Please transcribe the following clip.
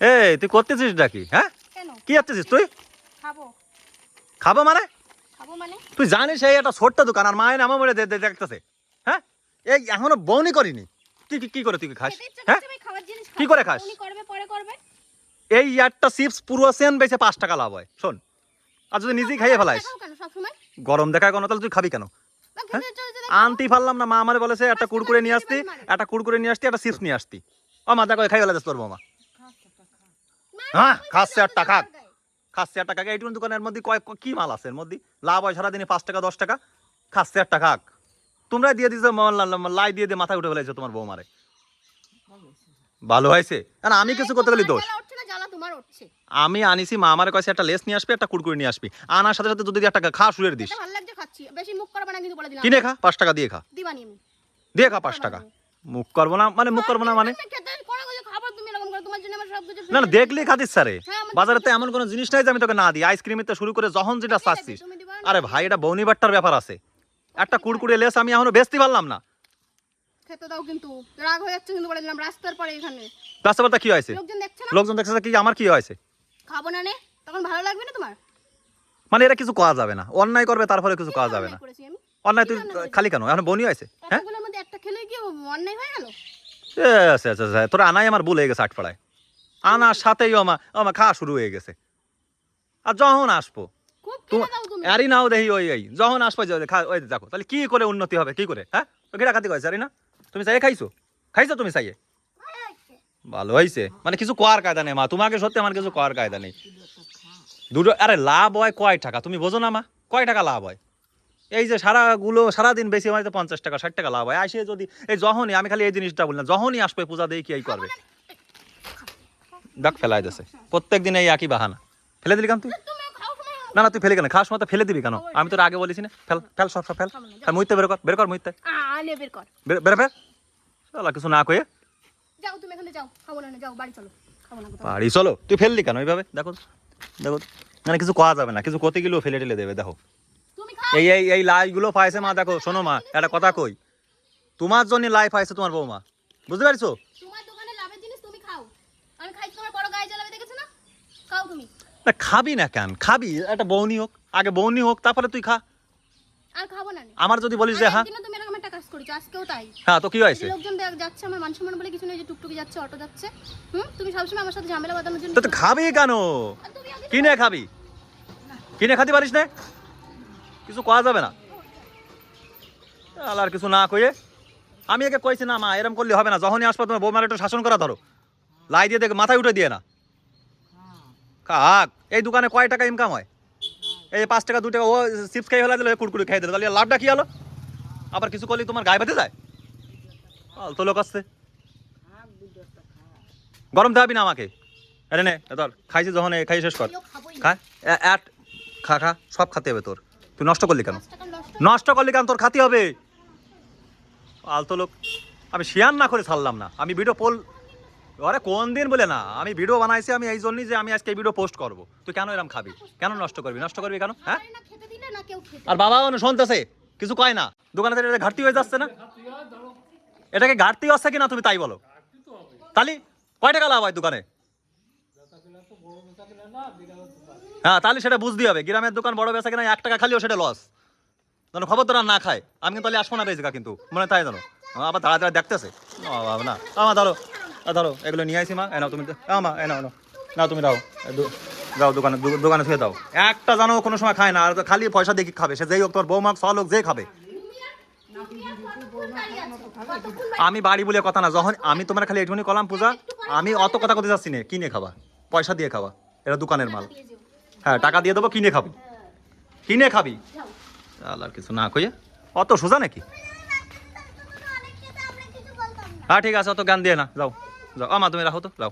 এই তুই করতেছিস নাকি হ্যাঁ? কি যাচ্ছিস তুই? খাব। খাব মানে? মানে? তুই জানিস এই একটা ছোট্ট দোকান আর মায়ের আমার মনে দেখতেছে হ্যাঁ? এই এখনও বউনি করিনি। তুই কি- করে তুই খাস? হ্যাঁ? কি করে খাস? এই একটা চিপস পুরো সেন বেচে পাঁচ টাকা লাভ হয় শোন। আর যদি নিজেই খাইয়ে ফেলাইস। গরম দেখায় কোনো তাহলে তুই খাবি কেন? হ্যাঁ? আনতে পারলাম না মা আমারে বলেছে একটা কুড়কুড়ে নিয়ে আসতি একটা কুড়কুড়ে নিয়ে আসতি একটা চিপস নিয়ে আসতি। ও মা দেখো খাই ফেলাইছিস তোর বৌমা। হ্যাঁ খাচ্ছে আর টাকা খাচ্ছে আর টাকা এইটুকু দোকানের মধ্যে কয় ক- মাল আছে এর মধ্যে? লাভ হয় সারাদিনে পাঁচ টাকা দশ টাকা? খাচ্ছে আর টাকা তোমরা দিয়ে দিছো লাই দিয়ে দিয়ে মাথায় উঠে ফেলাইছো তোমার বৌমারে। ভালো হয়েছে। কারণ আমি কিছু করতে গেলে দোষ। আমি আনিছি মা আমার কাছে একটা লেস নিয়ে আসবে একটা কুড়কুড়ি নিয়ে আসবি। আনার সাথে সাথে যদি একটা খা শুয়ের দিস। কিনে খা পাঁচ টাকা দিয়ে খা। দিয়ে খা পাঁচ টাকা। মুখ করব না মানে মুখ করব না মানে? না না দেখলেই খাতিস স্যারে। হ্যাঁ, বাজারে তো এমন কোনো জিনিস নাই যে আমি তোকে না দিই। আইসক্রিমের তো শুরু করে যখন যেটা চাচ্ছিস? আরে ভাই এটা বৌনিবাট্টার ব্যাপার আছে। একটা কুড়কুড়ে লেস আমি এখনও বেচতে পারলাম না। খেতে দাও কিন্তু। রাগ হয়ে যাচ্ছে কিন্তু বলে দিলাম রাস্তার পরে এখানে। রাস্তাবারটা কি হয়েছে? লোকজন দেখছে না? লোকজন দেখছে কি আমার কি হয়েছে? খাব না নে তখন ভালো লাগবে না তোমার? মানে এটা কিছু করা যাবে না। অন্যায় করবে তারপরে কিছু করা যাবে না। অন্যায় তুই খালি কেন? এখন বনি হয়েছে হ্যাঁ? একটা খেলে কি অন্যায় গেল? আচ্ছা আচ্ছা তোর আনাই আমার ভুল হয়ে গেছে আটপাড়ায়। আনার সাথেই আমার আমার খাওয়া শুরু হয়ে গেছে। আর যখন আসব আরই নাও দেখি ওই ওই যখন আসব ওই দেখো তাহলে কি করে উন্নতি হবে কি করে হ্যাঁ? ঘেরা খাতি কয়েছে আরি না তুমি চাইয়ে খাইছো? খাইছো তুমি চাইয়ে? ভালো হয়েছে মানে কিছু কোয়ার কায়দা নেই মা। তোমাকে সত্যি আমার কিছু কোয়ার কায়দা নেই। দুটো আরে লাভ হয় কয় টাকা? তুমি বোঝো না মা। কয় টাকা লাভ হয়? এই যে সারাগুলো সারাদিন বেশি তো পঞ্চাশ টাকা ষাট টাকা লাভ হয়। আসে যদি এই যখনই আমি খালি এই জিনিসটা বললাম যখনই আসবে পূজা দিয়ে কি এই করবে। দেখ ফেলাই দিছে। প্রত্যেক দিন এই একই বাহানা। ফেলে দিলি কেন তুই? না না, তুই ফেলে কেন? খাস মতো ফেলে দিবি কেন? আমি তোর আগে বলিস না। ফেল ফেল, সব সব, ফেল। ফেল মুইতে বের কর বের কর মুইতে। বের বের শালা, কিছু না কয়ে বাড়ি চলো। তুই ফেললি কেন ওইভাবে দেখো দেখো। মানে কিছু করা যাবে না। কিছু করতে গেলেও ফেলে টেলে দেবে, দেখো। এই এই এই লাইগুলো পাইছে মা, দেখো, শোনো মা, একটা কথা কই। তোমার জন্য লাইফ পাইছে তোমার বৌমা। বুঝতে পারছ তোমার দোকানে লাভের জিনিস তুমি খাও আমি খাই তোমার বড় গায়ে জ্বালাবে দেখেছ না খাও তুমি? না খাবি না কেন? খাবি একটা বৌনি হোক। আগে বৌনি হোক তারপরে তুই খা। আর খাব না আমার যদি বলিস যে হ্যাঁ। তুমি এরকম একটা কাজ করেছ আজকেও তাই। হ্যাঁ তো কি হয়েছে? লোকজন দেখ যাচ্ছে আমার মান সম্মান বলে কিছু নেই যে টুকটুকি যাচ্ছে অটো যাচ্ছে। হুম? তুমি সবসময় আমার সাথে ঝামেলা বাঁধানোর জন্য তো খাবি কেন? কিনে খাবি। কিনে খাতে পারিস না? কিছু করা যাবে না। আর কিছু না কয়ে আমি একে কইছি না মা এরম করলে হবে না। যখনই আসবে তোমার বৌমার একটু শাসন করা ধরো। লাই দিয়ে দেখে মাথায় উঠে দিয়ে না। কাক? এই দোকানে কয় টাকা ইনকাম হয়? এই পাঁচ টাকা দু টাকা ও চিপস খাই ফেলা দিল কুড়কুড়ি খাই দিল। তাহলে লাভটা কি হলো? আবার কিছু করলে তোমার গায়ে বেঁধে যায়? তো লোক আসছে। গরম দেওয়াবি না আমাকে? আরে নে ধর খাইছি যখন খাই শেষ কর। খা এক খা খা সব খাতে হবে তোর। তুই নষ্ট করলি কেন? নষ্ট নষ্ট করলি কেন? তোর খাতে হবে। আলতো লোক। আমি শেয়ার না করে ছাড়লাম না। আমি ভিডিও পোল আরে কোন দিন বলে না আমি ভিডিও বানাইছি আমি এই জন্যই যে আমি আজকে ভিডিও পোস্ট করব। তুই কেন এরম খাবি? কেন নষ্ট করবি? নষ্ট করবি কেন? হ্যাঁ? আরে বাবা শুনতেছে কিছু কয় না। দোকানে এটা ঘাটতি হয়ে যাচ্ছে না। এটাকে ঘাটতি হচ্ছে কিনা তুমি তাই বলো? তাহলে কয় টাকা লাভ হয় দোকানে? হ্যাঁ তাহলে সেটা বুঝতে হবে। গ্রামের দোকান বড় বেচা কিনা এক টাকা খালিও সেটা লস জানো খবর তোরা না খায়। আমি কিন্তু তাহলে আসব না জায়গা কিন্তু মনে তাই জানো আবার দাঁড়া দেখতেছে। না। আমা ধরো। ধরো এগুলো নিয়ে আসি মা এ নাও তুমি আমা এ নাও নাও। না তুমি দাও যাও দোকানে দোকানে থুয়ে দাও। একটা জানো কোনো সময় খায় না আর খালি পয়সা দেখি খাবে? সে যেই হোক তোর বৌমা সল হোক যে খাবে। আমি বাড়ি বলে কথা না যখন আমি তোমার খালি এটুকুনি কলাম পূজা আমি অত কথা করতে যাচ্ছি না কিনে খাবা পয়সা দিয়ে খাবা এটা দোকানের মাল। হ্যাঁ টাকা দিয়ে দেবো কিনে খাবি। কিনে খাবি। আর কিছু না কইয়ে অত সোজা নাকি? হ্যাঁ ঠিক আছে অত জ্ঞান দিয়ে না যাও। যাও আমা তুমি রাখো তো যাও